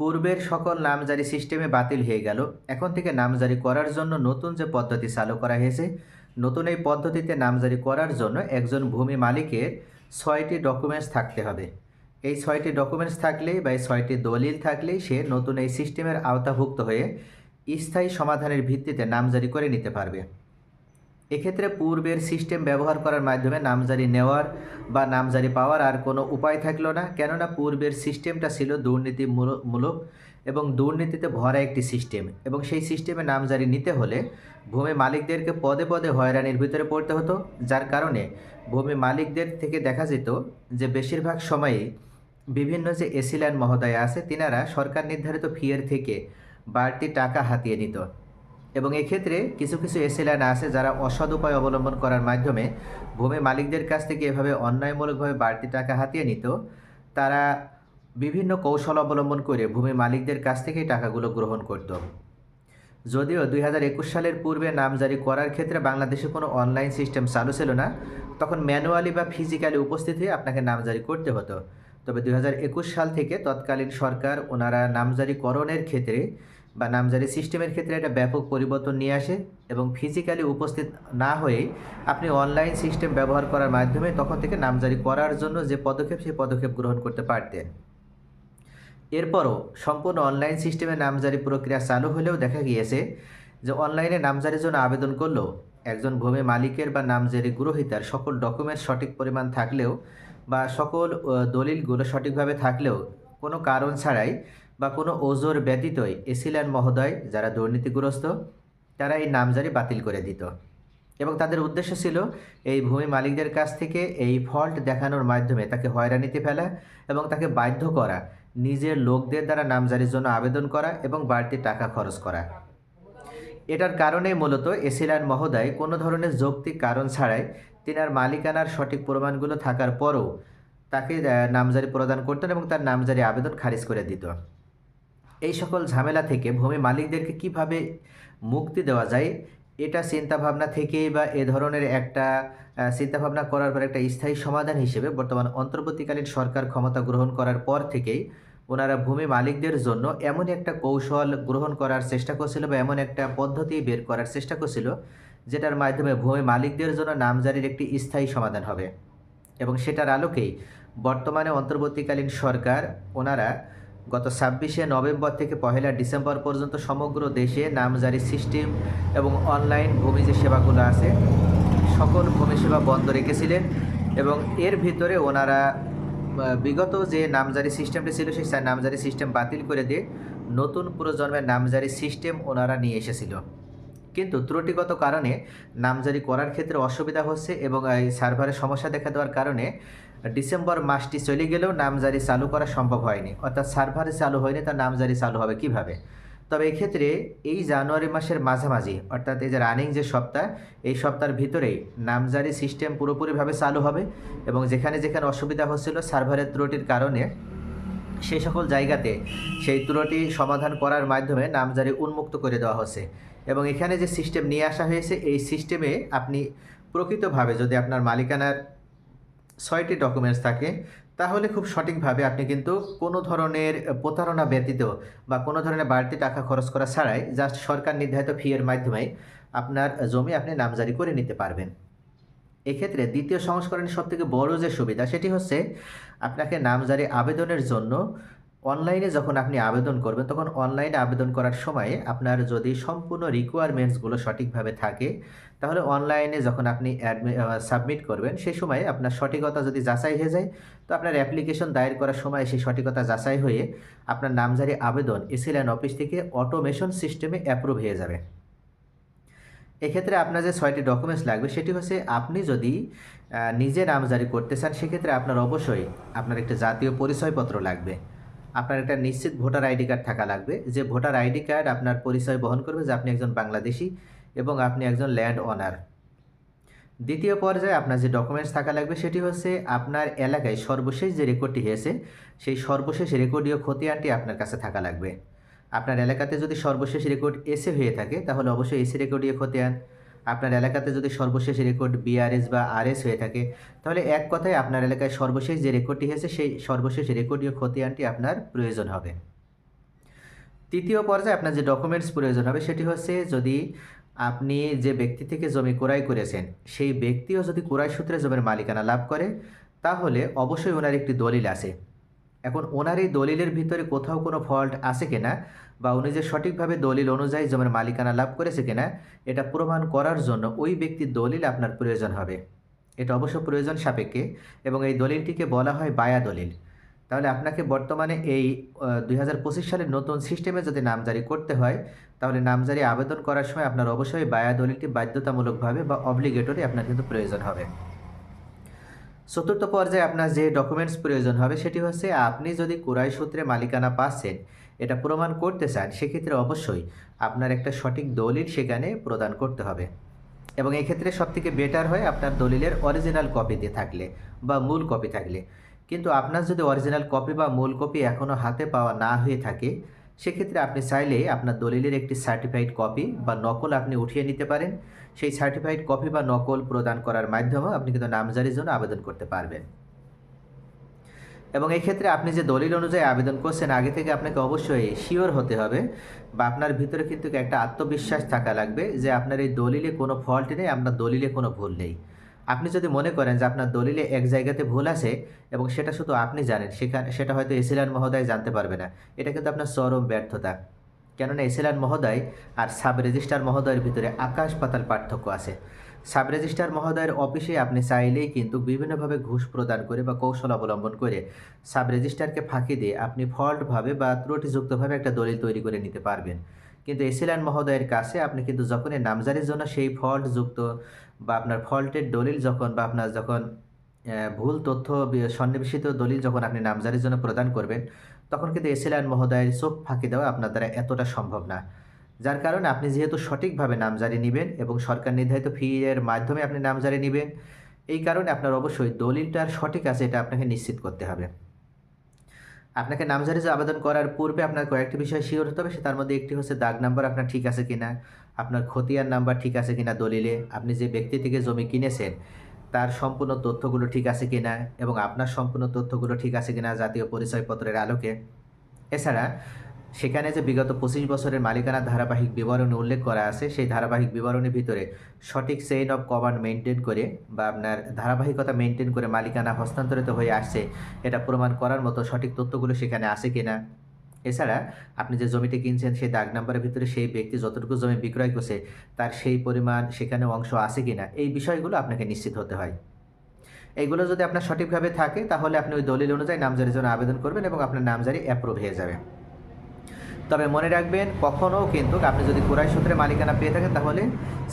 পূর্বের সকল নামজারি সিস্টেমে বাতিল হয়ে গেল। এখন থেকে নামজারি করার জন্য নতুন যে পদ্ধতি চালু করা হয়েছে, নতুন এই পদ্ধতিতে নামজারি করার জন্য একজন ভূমি মালিকের ছয়টি ডকুমেন্টস থাকতে হবে। এই ছয়টি ডকুমেন্টস থাকলেই বা এই ছয়টি দলিল থাকলেই সে নতুন এই সিস্টেমের আওতাভুক্ত হয়ে স্থায়ী সমাধানের ভিত্তিতে নামজারি করে নিতে পারবে। এক্ষেত্রে পূর্বের সিস্টেম ব্যবহার করার মাধ্যমে নামজারি নেওয়ার বা নামজারি পাওয়ার আর কোনো উপায় থাকল না। কেননা পূর্বের সিস্টেমটা ছিল দুর্নীতিমূলক এবং দুর্নীতিতে ভরা একটি সিস্টেম এবং সেই সিস্টেমে নামজারি নিতে হলে ভূমি মালিকদেরকে পদে পদে হয়রানির ভিতরে পড়তে হতো, যার কারণে ভূমি মালিকদের থেকে দেখা যেত যে বেশিরভাগ সময়ই বিভিন্ন যে এসিল্যান্ড মহোদয় আছে, তিনারা সরকার নির্ধারিত ফিয়ের থেকে বাড়তি টাকা হাতিয়ে নিত। এবং এক্ষেত্রে কিছু কিছু এসিল্যান্ড আছে যারা অসৎ উপায় অবলম্বন করার মাধ্যমে ভূমি মালিকদের কাছ থেকে এভাবে অন্যায়মূলকভাবে বাড়তি টাকা হাতিয়ে নিত, তারা বিভিন্ন কৌশল অবলম্বন করে ভূমি মালিকদের কাছ থেকেই টাকাগুলো গ্রহণ করত। যদিও দুই হাজার একুশ সালের পূর্বে নামজারি করার ক্ষেত্রে বাংলাদেশে কোনো অনলাইন সিস্টেম চালু ছিল না, তখন ম্যানুয়ালি বা ফিজিক্যালি উপস্থিত হয়ে আপনাকে নামজারি করতে হতো। তবে দুই হাজার একুশ সাল থেকে তৎকালীন সরকার ওনারা নামজারিকরণের ক্ষেত্রে বা নামজারি সিস্টেমের ক্ষেত্রে একটা ব্যাপক পরিবর্তন নিয়ে আসে এবং ফিজিক্যালি উপস্থিত না হয়েই আপনি অনলাইন সিস্টেম ব্যবহার করার মাধ্যমে তখন থেকে নামজারি করার জন্য যে পদক্ষেপ, সেই পদক্ষেপ গ্রহণ করতে পারতেন। এরপরও সম্পূর্ণ অনলাইন সিস্টেমে নামজারি প্রক্রিয়া চালু হলেও দেখা গিয়েছে যে অনলাইনে নামজারির জন্য আবেদন করলেও একজন ভূমি মালিকের বা নামজারি গ্রহিতার সকল ডকুমেন্ট সঠিক পরিমাণ থাকলেও বা সকল দলিলগুলো সঠিকভাবে থাকলেও কোনো কারণ ছাড়াই বা কোনো ওজোর ব্যতীতই এসিল্যান্ড মহোদয় যারা দুর্নীতিগ্রস্ত তারা এই নামজারি বাতিল করে দিত। এবং তাদের উদ্দেশ্য ছিল এই ভূমি মালিকদের কাছ থেকে এই ফল্ট দেখানোর মাধ্যমে তাকে হয়রানিতে ফেলা এবং তাকে বাধ্য করা, নিজের লোকদের দ্বারা নামজারির জন্য আবেদন করা এবং বাড়তি টাকা খরচ করা। এটার কারণে মূলত এসিলান মহোদয় কোনো ধরনের যৌক্তিক কারণ ছাড়াই তিনার মালিকানার সঠিক প্রমাণগুলো থাকার পরও তাকে নামজারি প্রদান করতেন এবং তার নামজারি আবেদন খারিজ করে দিত। এই সকল ঝামেলা থেকে ভূমি মালিকদেরকে কীভাবে মুক্তি দেওয়া যায়, এটা চিন্তাভাবনা থেকেই বা এ ধরনের একটা চিন্তাভাবনা করার পর একটা স্থায়ী সমাধান হিসেবে বর্তমান অন্তর্বর্তীকালীন সরকার ক্ষমতা গ্রহণ করার পর থেকেই ওনারা ভূমি মালিকদের জন্য এমন একটা কৌশল গ্রহণ করার চেষ্টা করছিল বা এমন একটা পদ্ধতি বের করার চেষ্টা করছিল, যেটার মাধ্যমে ভূমি মালিকদের জন্য নামজারির একটি স্থায়ী সমাধান হবে। এবং সেটার আলোকেই বর্তমানে অন্তর্বর্তীকালীন সরকার ওনারা গত ছাব্বিশে নভেম্বর থেকে পহেলা ডিসেম্বর পর্যন্ত সমগ্র দেশে নামজারি সিস্টেম এবং অনলাইন ভূমি যে সেবাগুলো আছে, সকল ভূমি সেবা বন্ধ রেখেছিলেন এবং এর ভিতরে ওনারা বিগত যে নামজারি সিস্টেমটি ছিল সেই নামজারি সিস্টেম বাতিল করে দিয়ে নতুন প্রজন্মের নামজারি সিস্টেম ওনারা নিয়ে এসেছিল। কিন্তু ত্রুটিগত কারণে নামজারি করার ক্ষেত্রে অসুবিধা হচ্ছে এবং এই সার্ভারের সমস্যা দেখা দেওয়ার কারণে ডিসেম্বর মাসটি চলে গেলেও নামজারি চালু করা সম্ভব হয়নি। অর্থাৎ সার্ভারে চালু হয়নি তার নামজারি চালু হবে কীভাবে? তবে এক্ষেত্রে এই জানুয়ারি মাসের মাঝামাঝি, অর্থাৎ এই যে রানিং যে সপ্তাহ, এই সপ্তাহের ভিতরেই নামজারি সিস্টেম পুরোপুরিভাবে চালু হবে এবং যেখানে যেখানে অসুবিধা হচ্ছিল সার্ভারের ত্রুটির কারণে সেই সকল জায়গাতে সেই ত্রুটি সমাধান করার মাধ্যমে নামজারি উন্মুক্ত করে দেওয়া হচ্ছে। এবং এখানে যে সিস্টেম নিয়ে আসা হয়েছে, এই সিস্টেমে আপনি প্রকৃতভাবে যদি আপনার মালিকানার ছয়টি ডকুমেন্টস থাকে, তাহলে খুব সঠিকভাবে আপনি কিন্তু কোনো ধরনের প্রতারণা ব্যতীত বা কোনো ধরনের বাড়তি টাকা খরচ করা ছাড়াই জাস্ট সরকার নির্ধারিত ফিয়ের মাধ্যমে আপনার জমি আপনি নামজারি করে নিতে পারবেন। এক্ষেত্রে দ্বিতীয় সংস্করণের সবথেকে বড় যে সুবিধা, সেটি হচ্ছে আপনাকে নামজারি আবেদনের জন্য অনলাইনে যখন আপনি আবেদন করবেন, তখন অনলাইনে আবেদন করার সময় আপনার যদি সম্পূর্ণ রিকোয়ারমেন্টসগুলো সঠিকভাবে থাকে, তাহলে অনলাইনে যখন আপনি সাবমিট করবেন সেই সময় আপনার সঠিকতা যদি যাচাই হয়ে যায়, তো আপনার অ্যাপ্লিকেশন দায়ের করার সময় সেই সঠিকতা যাচাই হয়ে আপনার নামজারি আবেদন এসিল্যান অফিস থেকে অটোমেশন সিস্টেমে অ্যাপ্রুভ হয়ে যাবে। এক্ষেত্রে আপনার যে ছয়টি ডকুমেন্টস লাগবে, সেটি হচ্ছে আপনি যদি নিজে নামজারি করতে চান, সেক্ষেত্রে আপনার অবশ্যই আপনার একটি জাতীয় পরিচয়পত্র লাগবে। আপনার একটা নিশ্চিত ভোটার আইডি কার্ড থাকা লাগবে। যে ভোটার আইডি কার্ড আপনার পরিচয় বহন করবে যে আপনি একজন বাংলাদেশি এবং আপনি একজন ল্যান্ড অনার দ্বিতীয় পর্যায়ে আপনার যে ডকুমেন্টস থাকা লাগবে সেটি হচ্ছে আপনার এলাকায় সর্বশেষ যে রেকর্ডটি হয়েছে, সেই সর্বশেষ রেকর্ডীয় খতিয়ানটি আপনার কাছে থাকা লাগবে। আপনার এলাকাতে যদি সর্বশেষ রেকর্ড এসে হয়ে থাকে, তাহলে অবশ্যই এসি রেকর্ডীয় খতিয়ান আপনার এলাকাতে যদি সর্বশেষ রেকর্ড বিআরএস বা আরএস হয়ে থাকে, তাহলে এক কথায় আপনার এলাকায় সর্বশেষ যে রেকর্ডটি হয়েছে, সেই সর্বশেষ রেকর্ডীয় খতিয়ানটি আপনার প্রয়োজন হবে। তৃতীয় পর্যায়ে আপনার যে ডকুমেন্টস প্রয়োজন হবে, সেটি হচ্ছে যদি আপনি যে ব্যক্তি থেকে জমি ক্রয় করেছেন, সেই ব্যক্তিও যদি ক্রয় সূত্রে জমির মালিকানা লাভ করে, তাহলে অবশ্যই ওনার একটি দলিল আছে। এখন ওনার এই দলিলের ভিতরে কোথাও কোনো ফল্ট আছে কিনা বা উনি যে সঠিকভাবে দলিল অনুযায়ী জমির মালিকানা লাভ করেছে কিনা, এটা প্রমাণ করার জন্য ওই ব্যক্তির দলিল আপনার প্রয়োজন হবে। এটা অবশ্য প্রয়োজন সাপেক্ষে এবং এই দলিলটিকে বলা হয় বায়া দলিল। তাহলে আপনাকে বর্তমানে এই দুই হাজার পঁচিশ সালের নতুন সিস্টেমে যদি নামজারি করতে হয়, তাহলে নামজারি আবেদন করার সময় আপনার অবশ্যই বায়া দলিলটি বাধ্যতামূলকভাবে বা অব্লিগেটরি আপনার কিন্তু প্রয়োজন হবে। চতুর্থ পর্যায়ে আপনার যে ডকুমেন্টস প্রয়োজন হবে, সেটি হচ্ছে আপনি যদি কুরাই সূত্রে মালিকানা পাচ্ছেন এটা প্রমাণ করতে চান, সেক্ষেত্রে অবশ্যই আপনার একটা সঠিক দলিল সেখানে প্রদান করতে হবে। এবং এক্ষেত্রে সবথেকে বেটার হয় আপনার দলিলের অরিজিনাল কপিতে থাকলে বা মূল কপি থাকলে। কিন্তু আপনার যদি অরিজিনাল কপি বা মূল কপি এখনও হাতে পাওয়া না হয়ে থাকে, সেক্ষেত্রে আপনি চাইলে আপনার দলিলের একটি সার্টিফাইড কপি বা নকল আপনি উঠিয়ে নিতে পারেন। সেই সার্টিফাইড কপি বা নকল প্রদান করার মাধ্যমেও আপনি কিন্তু নামজারির জন্য আবেদন করতে পারবেন। এবং এই ক্ষেত্রে আপনি যে দলিল অনুযায়ী আবেদন করছেন, আগে থেকে আপনাকে অবশ্যই শিওর হতে হবে বা আপনার ভিতরে কিন্তু একটা আত্মবিশ্বাস থাকা লাগবে যে আপনার এই দলিলে কোনো ফল্ট নেই, আপনার দলিলে কোনো ভুল নেই। আপনি যদি মনে করেন যে আপনার দলিলে এক জায়গাতে ভুল আছে এবং সেটা শুধু আপনি জানেন, সেখানে, সেটা হয়তো এসিলান মহোদয় জানতে পারবে না। এটা কিন্তু আপনার চরম ব্যর্থতা। কেননা এসিলান মহোদয় আর সাব রেজিস্ট্রার মহোদয়ের ভিতরে আকাশ পাতাল পার্থক্য আছে। সাব রেজিস্ট্রার মহোদয়ের অফিসে আপনি চাইলেই কিন্তু বিভিন্নভাবে ঘুষ প্রদান করে বা কৌশল অবলম্বন করে সাব রেজিস্ট্রারকে ফাঁকি দিয়ে আপনি ফল্টভাবে বা ত্রুটিযুক্তভাবে একটা দলিল তৈরি করে নিতে পারবেন। কিন্তু এসিলান মহোদয়ের কাছে আপনি কিন্তু যখনই নামজারির জন্য সেই ফল্টযুক্ত বা আপনার ফল্টের দলিল যখন বা আপনার যখন ভুল তথ্য সন্নিবেশিত দলিল যখন আপনি নামজারির জন্য প্রদান করবেন, তখন কিন্তু এসিলান মহোদয়ের চোখ ফাঁকি দেওয়া আপনার দ্বারা এতটা সম্ভব না। যার কারণে আপনি যেহেতু সঠিকভাবে নামজারি নেবেন এবং সরকার নির্ধারিত ফি এর মাধ্যমে আপনি নামজারি নেবেন, এই কারণে আপনার অবশ্যই দলিলটার সঠিক আছে, এটা আপনাকে নিশ্চিত করতে হবে। আপনাকে নামজারি যে আবেদন করার পূর্বে আপনার কয়েকটি বিষয় শিওর হতে হবে, সে তার মধ্যে একটি হচ্ছে দাগ নাম্বার আপনার ঠিক আছে কিনা, আপনার খতিয়ার নাম্বার ঠিক আছে কিনা দলিলে, আপনি যে ব্যক্তি থেকে জমি কিনেছেন, তার সম্পূর্ণ তথ্যগুলো ঠিক আছে কিনা এবং আপনার সম্পূর্ণ তথ্যগুলো ঠিক আছে কিনা জাতীয় পরিচয়পত্রের আলোকে। এছাড়া সেখানে যে বিগত পঁচিশ বছরের মালিকানা ধারাবাহিক বিবরণী উল্লেখ করা আছে, সেই ধারাবাহিক বিবরণীর ভিতরে সঠিক চেইন অফ কমান্ড মেনটেন করে বা আপনার ধারাবাহিকতা মেনটেন করে মালিকানা হস্তান্তরিত হয়ে আসছে, এটা প্রমাণ করার মতো সঠিক তথ্যগুলো সেখানে আছে কিনা? এছাড়া আপনি যে জমিটি কিনছেন, সেই দাগ নাম্বারের ভিতরে সেই ব্যক্তি যতটুকু জমি বিক্রয় করছে, তার সেই পরিমাণ সেখানে অংশ আছে কিনা, এই বিষয়গুলো আপনাকে নিশ্চিত হতে হয়। এইগুলো যদি আপনার সঠিকভাবে থাকে, তাহলে আপনি ওই দলিল অনুযায়ী নামজারির জন্য আবেদন করবেন এবং আপনার নামজারি অ্যাপ্রুভ হয়ে যাবে। তবে মনে রাখবেন, কখনও কিন্তু আপনি যদি ক্রয় সূত্রে মালিকানা পেয়ে থাকেন, তাহলে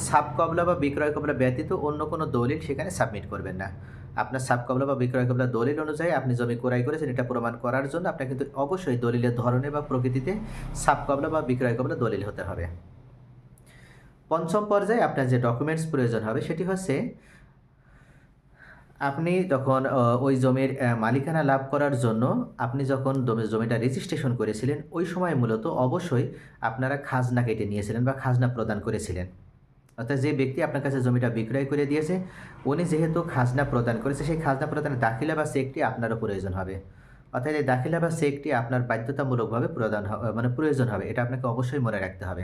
সাব কবলা বা বিক্রয় কবলা ব্যতীত অন্য কোনো দলিল সেখানে সাবমিট করবেন না। আপনার সাব কবলা বা বিক্রয় কবলা দলিল অনুযায়ী আপনি জমি ক্রয় করেছেন, এটা প্রমাণ করার জন্য আপনার কিন্তু অবশ্যই দলিলের ধরনে বা প্রকৃতিতে সাব কবলা বা বিক্রয় কবলা দলিল হতে হবে। পঞ্চম পর্যায়ে আপনার যে ডকুমেন্টস প্রয়োজন হবে, সেটি হচ্ছে আপনি যখন ওই জমির মালিকানা লাভ করার জন্য আপনি যখন জমিটা রেজিস্ট্রেশন করেছিলেন, ওই সময় মূলত অবশ্যই আপনারা খাজনা কেটে নিয়েছিলেন বা খাজনা প্রদান করেছিলেন। অর্থাৎ যে ব্যক্তি আপনার কাছে জমিটা বিক্রয় করে দিয়েছে, উনি যেহেতু খাজনা প্রদান করেছে, সেই খাজনা প্রদানের দাখিলা বা চেকটি আপনারও প্রয়োজন হবে। অর্থাৎ এই দাখিলা বা চেকটি আপনার বাধ্যতামূলকভাবে প্রদান মানে প্রয়োজন হবে, এটা আপনাকে অবশ্যই মনে রাখতে হবে।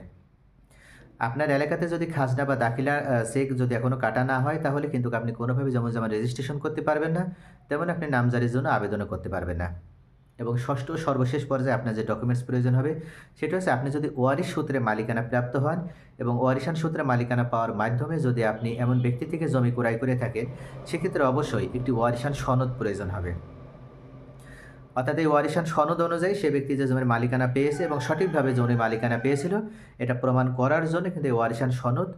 আপনার এলাকাতে যদি খাজনা বা দাখিলা চেক যদি এখনও কাটা না হয়, তাহলে কিন্তু আপনি কোনোভাবে যেমন যেমন রেজিস্ট্রেশন করতে পারবেন না। তেমন আপনি নামজারির জন্য আবেদনও করতে পারবেন না। এবং ষষ্ঠ সর্বশেষ পর্যায়ে আপনার যে ডকুমেন্টস প্রয়োজন হবে, সেটা হচ্ছে আপনি যদি ওয়ারিশ সূত্রে মালিকানা প্রাপ্ত হন এবং ওয়ারিশান সূত্রে মালিকানা পাওয়ার মাধ্যমে যদি আপনি এমন ব্যক্তি থেকে জমি ক্রয় করে থাকেন, সেক্ষেত্রে অবশ্যই একটি ওয়ারিশান সনদ প্রয়োজন হবে। অর্থাৎ এই ওয়ারিশান সনদ অনুযায়ী সে ব্যক্তি যে জমির মালিকানা পেয়েছে এবং সঠিকভাবে জমির মালিকানা পেয়েছিল, এটা প্রমাণ করার জন্য কিন্তু এই ওয়ারিশান সনদ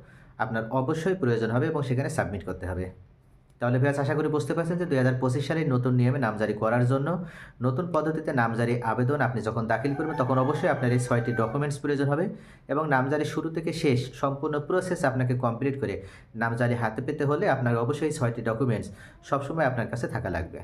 আপনার অবশ্যই প্রয়োজন হবে এবং সেখানে সাবমিট করতে হবে। তাহলে ভিয়াস আশা করি বুঝতে পারছেন যে দুই হাজার পঁচিশ সালের নতুন নিয়মে নামজারি করার জন্য নতুন পদ্ধতিতে নামজারি আবেদন আপনি যখন দাখিল করবেন, তখন অবশ্যই আপনার এই ছয়টি ডকুমেন্টস প্রয়োজন হবে এবং নামজারি শুরু থেকে শেষ সম্পূর্ণ প্রসেস আপনাকে কমপ্লিট করে নামজারি হাতে পেতে হলে আপনার অবশ্যই ছয়টি ডকুমেন্টস সবসময় আপনার কাছে থাকা লাগবে।